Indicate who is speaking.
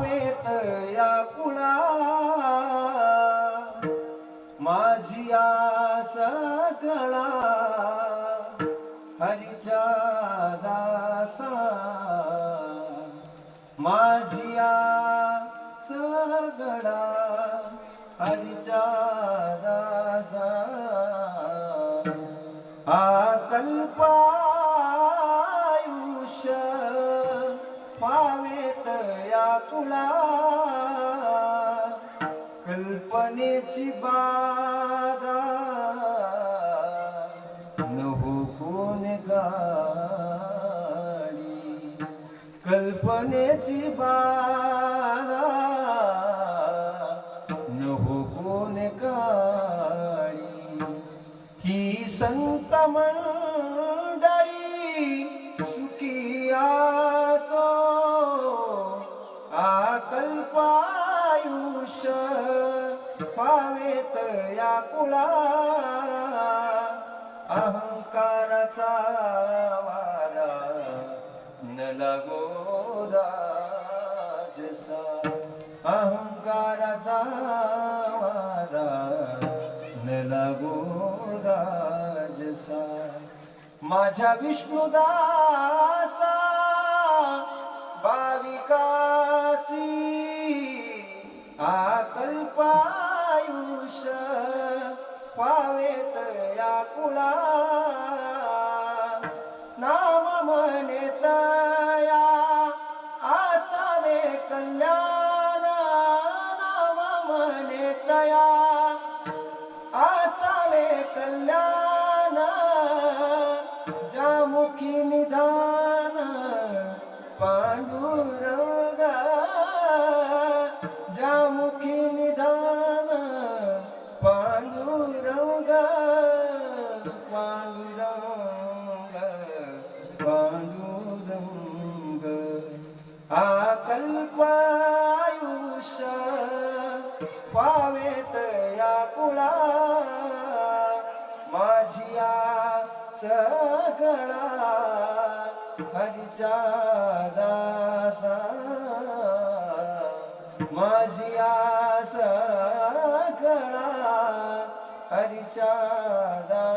Speaker 1: पावेत या कुणा. माझी आस गळा. हरीच्या दासा. माझी सगळा गळा. दासा. आकल्पायुष्य या कल्पनेची बाधा. नहो कोण गाडी कल्पनेची बाधा. नहो कोण काळी ही संत आकल्पायुष पावेत या कुला अहंकाराचा वारा न लागो राजसा. अहंकाराचा वारा न लागो राजसा. माझ्या विष्णुदा कल्पायुष पावेत या कुळा नाम म्हणेतया आसावे कल्याण. नाम म्हणेतया आसावे कल्याण. जामुखी निधान पांडू माझी सगळा हरिचा दासा. माझिया सगळा हरिचा दासा.